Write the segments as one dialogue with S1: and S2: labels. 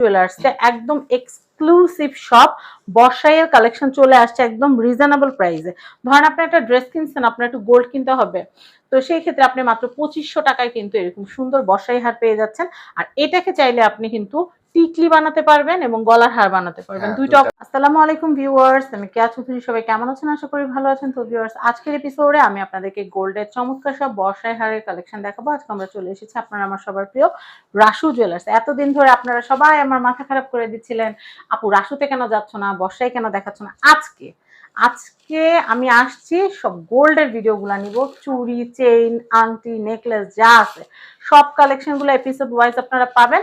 S1: জুয়েলার্সে একদম exclusive shop বর্ষাইয়ের collection চলে আসছে একদম রিজনেবল প্রাইসে ধরেন আপনি একটা ড্রেস কিনছেন, আপনার একটু গোল্ড কিনতে হবে। তো সেই ক্ষেত্রে আপনি মাত্র পঁচিশশো টাকায় কিন্তু এরকম সুন্দর বর্ষায় হার পেয়ে যাচ্ছেন। আর এটাকে চাইলে আপনি কিন্তু টিকলি বানাতে পারবেন এবং গলার হার বানাতে পারবেন।
S2: হ্যাঁ,
S1: দুইটা। আসসালামু আলাইকুম ভিউয়ার্স আমি কেয়া চৌধুরী সবাই কেমন আছেন? আশা করি ভালো আছেন। তো ভিউয়ার্স আজকের এপিসোডে আমি আপনাদেরকে গোল্ডের চমৎকার সব বর্ষায় হারের কালেকশন দেখাবো। আজকে আমরা চলে এসেছি আপনারা আমার সবার প্রিয় রাসু জুয়েলার্স এতদিন ধরে আপনারা সবাই আমার মাথা খারাপ করে দিচ্ছিলেন আপু রাসুতে কেন যাচ্ছ না? বর্ষায় কেন দেখাচ্ছ না? আজকে আজকে আমি আসছি সব গোল্ডের ভিডিওগুলো নিব। চুড়ি চেইন আংটি নেকলেস যা আছে সব কালেকশনগুলো এপিসোড ওয়াইজ আপনারা পাবেন।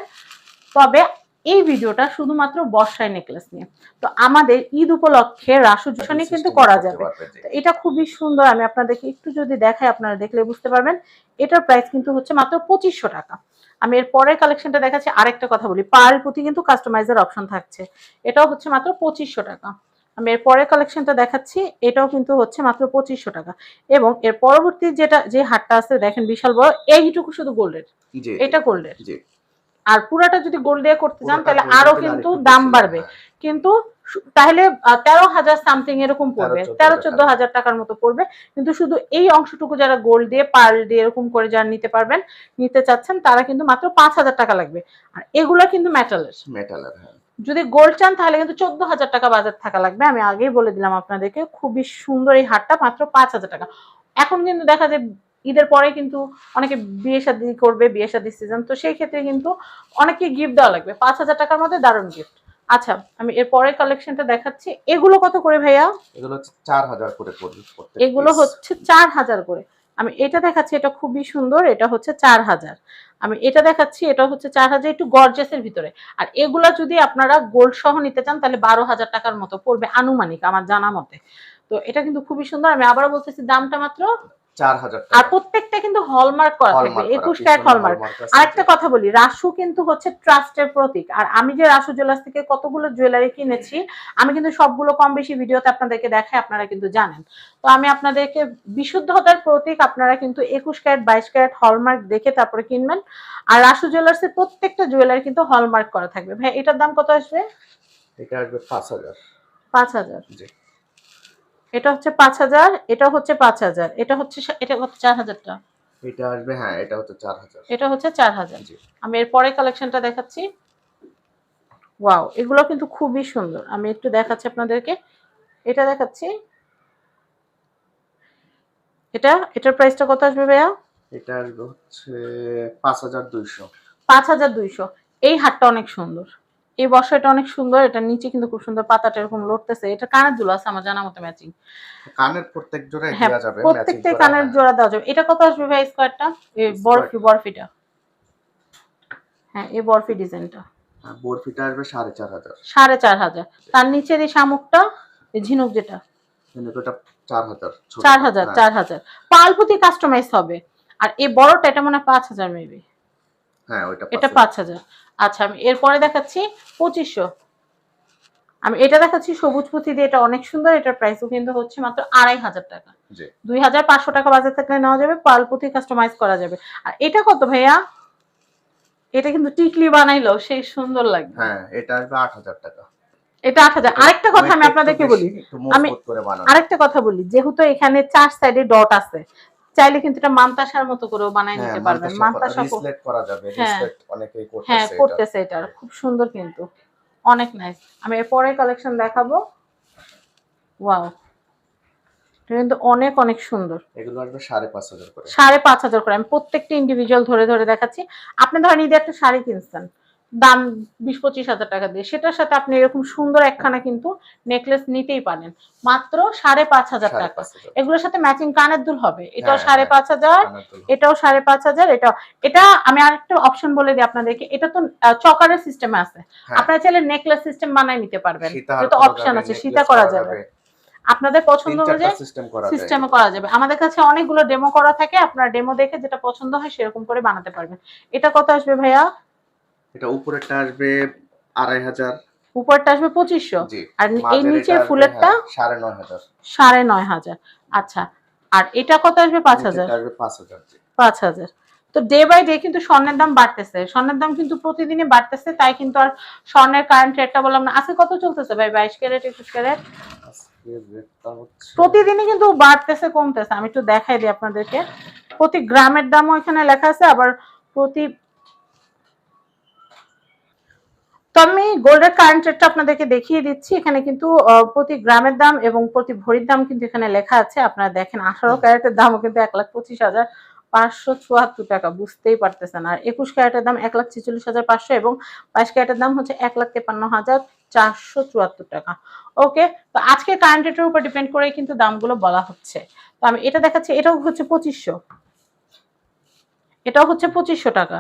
S1: এই ভিডিওটা শুধুমাত্র বর্ষায় নেকলেস নিয়ে। তো আমাদের ঈদ উপলক্ষে রাসু জুশনে কিন্তু করা যাবে। এটা খুবই সুন্দর আমি আপনাদেরকে একটু যদি দেখাই আপনারা দেখলে বুঝতে পারবেন। এটার প্রাইস কিন্তু হচ্ছে মাত্র পঁচিশশো টাকা। আমি এর পরের কালেকশনটা দেখাচ্ছি আরেকটা কথা বলি পার প্রতি কিন্তু কাস্টমাইজার অপশন থাকছে। এটাও হচ্ছে মাত্র পঁচিশশো টাকা। আমি এর পরের কালেকশনটা দেখাচ্ছি এটাও কিন্তু হচ্ছে মাত্র পঁচিশশো টাকা। এবং এর পরবর্তী যেটা যে হাটটা আছে দেখেন বিশাল বড় এইটুকু শুধু গোল্ডের এটা গোল্ডের আর পুরাটা যদি গোল্ড দিয়ে করতে চান তাহলে
S2: আরও
S1: কিন্তু দাম বাড়বে।
S2: হ্যাঁ।
S1: কিন্তু তাহলে তেরো হাজার সামথিং এরকম পড়বে। তেরো চোদ্দ হাজার টাকার মতো পড়বে। কিন্তু শুধু এই অংশটুকু যারা গোল্ড দিয়ে পার্ল দিয়ে এরকম করে যারা নিতে পারবেন নিতে চাচ্ছেন তারা কিন্তু মাত্র পাঁচ হাজার টাকা লাগবে। আর এগুলো কিন্তু মেটালের
S2: মেটালের হ্যাঁ।
S1: যদি গোল্ড চান তাহলে কিন্তু চোদ্দ হাজার টাকা বাজার থাকা লাগবে। আমি আগেই বলে দিলাম আপনাদেরকে খুবই সুন্দর এই হারটা মাত্র পাঁচ হাজার টাকা। এখন কিন্তু দেখা যায় ঈদের পরে কিন্তু অনেকে বিয়ে শাদী করবে বিয়ে শাদী সিজন তো সেই ক্ষেত্রে কিন্তু অনেকে গিফট দেওয়া লাগবে। পাঁচ হাজার টাকার মধ্যে দারুণ গিফট আচ্ছা আমি এর পরের কালেকশনটা দেখাচ্ছি। এগুলো কত করে ভাইয়া?
S2: এগুলো হচ্ছে চার হাজার করে
S1: এগুলো হচ্ছে চার হাজার করে। আমি এটা দেখাচ্ছি এটা খুবই সুন্দর এটা হচ্ছে চার হাজার। আমি এটা দেখাচ্ছি এটা হচ্ছে চার হাজার একটু গর্জেসের ভিতরে। আর এগুলা যদি আপনারা গোল্ড সহ নিতে চান তাহলে বারো হাজার টাকার মতো পড়বে আনুমানিক আমার জানা মতে। তো এটা কিন্তু খুবই সুন্দর। আমি আবারও বলতেছি দামটা মাত্র আর প্রত্যেকটা কিন্তু হলমার্ক করা থাকবে একুশ ক্যারেট হলমার্ক আরেকটা কথা বলি রাসু কিন্তু হচ্ছে ট্রাস্টের প্রতীক। আর আমি যে রাসু জুয়েলার্স থেকে কতগুলো জুয়েলারি কিনেছি আমি কিন্তু সবগুলো কম বেশি ভিডিওতে আপনাদেরকে দেখাই আপনারা কিন্তু জানেন। তো আমি আপনাদেরকে বিশুদ্ধতার প্রতীক আপনারা কিন্তু একুশ ক্যারেট বাইশ ক্যারেট হলমার্ক দেখে তারপরে কিনবেন। আর রাসু জুয়েলার্স এর প্রত্যেকটা জুয়েলারি কিন্তু হলমার্ক করা থাকবে। ভাই এটার দাম কত আসবে?
S2: এটা আসবে পাঁচ হাজার।
S1: পাঁচ হাজার।
S2: জি।
S1: এটা হচ্ছে পাঁচ হাজার এটা হচ্ছে পাঁচ হাজার এটা হচ্ছে এটা কত চার হাজারটা।
S2: এটা আসবে হ্যাঁ এটা হচ্ছে চার হাজার।
S1: এটা হচ্ছে চার হাজার। আমি এর পরে কালেকশনটা দেখাচ্ছি। ওয়াও এগুলো কিন্তু খুবই সুন্দর। আমি একটু দেখাচ্ছি আপনাদেরকে। এটা দেখাচ্ছি। এটা এটার প্রাইসটা কত আসবে ভাইয়া?
S2: এটা আসবে হচ্ছে পাঁচ হাজার দুইশো।
S1: পাঁচ হাজার দুইশো। এই হাটটা অনেক সুন্দর। এই বর্ষাটা অনেক সুন্দর এটা নিচে কিন্তু খুব সুন্দর পাতাটা এরকম লড়তেছে। এটা কানের দুল আছে আমার জানা মতো ম্যাচিং
S2: কানের প্রত্যেক জোড়ায়
S1: হ্যাঁ
S2: দেওয়া যাবে করা,
S1: কানের
S2: হ্যাঁ।
S1: জোড়া দেওয়া যাবে। এটা কত আসবে ভাই স্কোয়ারটা এই বরফি বরফিটা। হ্যাঁ এই বরফি ডিজাইনটা
S2: হ্যাঁ, বরফিটা আসবে সাড়ে চার হাজার।
S1: সাড়ে চার হাজার। তার নিচের এই শামুকটা এই ঝিনুক যেটা।
S2: এটা চার হাজার ছোট।
S1: চার হাজার
S2: হ্যাঁ,
S1: চার হাজার। পালপুতি কাস্টমাইজ হবে। আর এই বড়টা এটা মনে হয় পাঁচ হাজার মেবি
S2: হ্যাঁ ওইটা
S1: এটা
S2: পাঁচ
S1: হাজার। আচ্ছা আমি এরপরে দেখাচ্ছি পঁচিশশো। আমি এটা দেখাচ্ছি সবুজ পুঁথি দিয়ে এটা অনেক সুন্দর এটার প্রাইসও কিন্তু হচ্ছে মাত্র আড়াই হাজার টাকা। দুই হাজার পাঁচশো টাকা বাজার থাকলে নেওয়া যাবে পালপুতি কাস্টমাইজ করা যাবে। আর এটা কত ভাইয়া? এটা কিন্তু টিকলি বানাইলো সেই সুন্দর লাগবে।
S2: হ্যাঁ এটা আসবে আট হাজার টাকা।
S1: এটা আট হাজার। আরেকটা কথা আমি আপনাদেরকে বলি আমি- আরেকটা কথা বলি যেহেতু এখানে চার সাইডে ডট আছে চাইলে কিন্তু এটা মান্তাসার মতো করেও বানাই নিতে পারবেন। মান্তাসা
S2: করা যাবে
S1: হ্যাঁ।
S2: অনেকেই
S1: হ্যাঁ
S2: করতেছে এটা।
S1: করতেছে এটা। খুব সুন্দর কিন্তু। অনেক নাইস আমি পরের কালেকশন দেখাবো। ওয়াও কিন্তু অনেক অনেক সুন্দর।
S2: এগুলো আসবে সাড়ে পাঁচ হাজার করে।
S1: সাড়ে পাঁচ হাজার করে। আমি প্রত্যেকটা ইন্ডিভিজুয়াল ধরে ধরে দেখাচ্ছি। আপনি ধরেন ঈদে একটা শাড়ি কিনছেন। দাম বিশ পঁচিশ হাজার টাকা দিয়ে। সেটার সাথে আপনি এরকম সুন্দর একখানা কিন্তু নেকলেস নিতেই পারেন। মাত্র সাড়ে পাঁচ হাজার টাকা। এগুলোর সাথে ম্যাচিং কানের দুল হবে। এটাও
S2: হ্যাঁ,
S1: সাড়ে
S2: হ্যাঁ।
S1: পাঁচ হাজার। এটাও সাড়ে পাঁচ হাজার। এটা এটা আমি আরেকটা অপশন বলে দিই আপনাদেরকে। এটা তো চকারের সিস্টেমে আছে।
S2: হ্যাঁ।
S1: আপনারা চাইলে নেকলেস সিস্টেম বানাই নিতে পারবেন। এটা তো অপশন আছে। সীতা করা যাবে। আপনাদের পছন্দ অনুযায়ী
S2: সিস্টেম করা
S1: যাবে। আমাদের কাছে অনেকগুলো ডেমো করা থাকে। আপনারা ডেমো দেখে যেটা পছন্দ হয় সেরকম করে বানাতে পারবেন। এটা কত আসবে ভাইয়া?
S2: এটা উপরেরটা আসবে আড়াই হাজার।
S1: উপরটা আসবে পঁচিশশো। আর এই
S2: মাঝের
S1: নিচে
S2: এটা আসবে,
S1: ফুলেরটা
S2: হ্যাঁ, সাড়ে নয় হাজার।
S1: সাড়ে নয় হাজার। আচ্ছা আর এটা কত আসবে? পাঁচ হাজার।
S2: পাঁচ হাজার
S1: তো ডে বাই ডে কিন্তু স্বর্ণের দাম বাড়তেছে। স্বর্ণের দাম কিন্তু প্রতিদিনই বাড়তেছে তাই কিন্তু আর স্বর্ণের কারেন্ট রেটটা বললাম না। আজকে কত চলতেছে ভাই? বাইশ ক্যারেট একুশ ক্যারেট? প্রতিদিনই কিন্তু বাড়তেছে কমতেছে। আমি একটু দেখাই দিই আপনাদেরকে। প্রতি গ্রামের দামও এখানে লেখা আছে আবার প্রতি তো আমি গোল্ডের কারেন্ট রেটটা আপনাদেরকে দেখিয়ে দিচ্ছি। এখানে কিন্তু প্রতি গ্রামের দাম এবং প্রতি ভরির দাম কিন্তু এখানে লেখা আছে। আপনারা দেখেন আঠারো ক্যারেটের দামও কিন্তু এক লাখ পঁচিশ হাজার পাঁচশো চুয়াত্তর টাকা বুঝতেই পারতেছেন। আর একুশ ক্যারেটের দাম এক লাখ ছেচল্লিশ হাজার পাঁচশো এবং বাইশ ক্যারেটের দাম হচ্ছে এক লাখ তেপান্ন হাজার চারশো চুয়াত্তর টাকা। ওকে তো আজকে কারেন্ট রেটের উপর ডিপেন্ড করেই কিন্তু দামগুলো বলা হচ্ছে। তো আমি এটা দেখাচ্ছি এটাও হচ্ছে পঁচিশশো। এটাও হচ্ছে পঁচিশশো টাকা।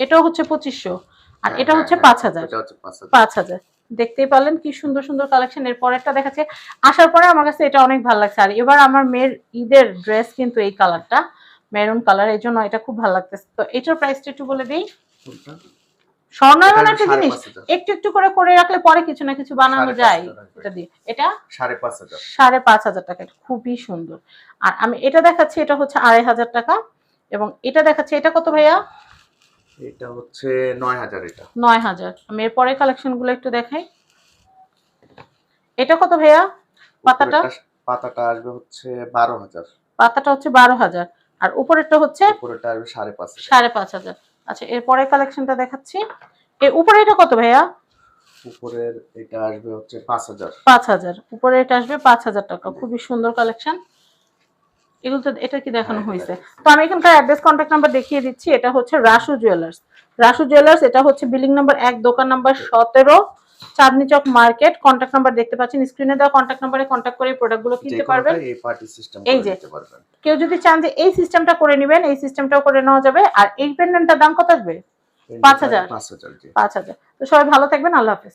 S1: এটাও হচ্ছে পঁচিশশো। আর
S2: হ্যাঁ,
S1: এটা
S2: হ্যাঁ,
S1: হচ্ছে
S2: হ্যাঁ,
S1: পাঁচ হাজার।
S2: পাঁচ হাজার।
S1: দেখতেই পারলেন কি সুন্দর সুন্দর কালেকশন এর পরেরটা দেখাচ্ছে। আসার পরে আমার কাছে এটা অনেক ভালো লাগছে। আর এবার আমার মেয়ের ঈদের ড্রেস কিন্তু এই কালারটা মেরুন কালার এই জন্য এটা খুব ভালো লাগতেছে। তো এটার প্রাইসটা একটু বলে দিই। স্বর্ণ
S2: এটা
S1: এমন একটা জিনিস একটু একটু করে করে রাখলে পরে কিছু না কিছু বানানো যায়। এটা দিয়ে। এটা?
S2: সাড়ে পাঁচ হাজার।
S1: সাড়ে পাঁচ হাজার টাকা। খুবই সুন্দর। আর আমি এটা দেখাচ্ছি এটা হচ্ছে আড়াই হাজার টাকা। এবং এটা দেখাচ্ছি এটা কত ভাইয়া?
S2: এটা হচ্ছে নয় হাজার এটা।
S1: নয় হাজার। আমি এরপরে কালেকশনগুলো একটু দেখাই। এটা কত ভাইয়া? পাতাটা?
S2: পাতাটা আসবে হচ্ছে বারো হাজার।
S1: পাতাটা হচ্ছে বারো হাজার। আর উপরেরটা হচ্ছে?
S2: উপরেটা আসবে সাড়ে পাঁচ হাজার।
S1: সাড়ে পাঁচ হাজার। আচ্ছা এরপরে কালেকশনটা দেখাচ্ছি। এর উপরে এটা কত ভাইয়া?
S2: উপরের এটা আসবে হচ্ছে পাঁচ হাজার।
S1: পাঁচ হাজার। উপরে এটা আসবে পাঁচ হাজার টাকা। খুবই সুন্দর কালেকশন এগুলো তো এটা কি দেখানো
S2: হ্যাঁ,
S1: হয়েছে? তো আমি এখানকার অ্যাড্রেস কন্ট্যাক্ট নাম্বার দেখিয়ে দিচ্ছি এটা হচ্ছে রাসু জুয়েলার্স রাসু জুয়েলার্স এটা হচ্ছে বিল্ডিং নাম্বার এক দোকান নাম্বার সতেরো Chandni Chowk market contact number দেখতে পাচ্ছেন স্ক্রিনে দেওয়া কন্ট্যাক্ট নাম্বারে কন্ট্যাক্ট করে প্রোডাক্টগুলো কিনতে পারবেন।
S2: এই
S1: যে। কেউ যদি চান যে এই সিস্টেমটা করে নেবেন এই সিস্টেমটাও করে নেওয়া যাবে। আর এই পেন্ডেন্টটার দাম কত আসবে। পাঁচ হাজার। পাঁচ হাজার। তো সবাই ভালো থাকবেন আল্লাহ হাফেজ।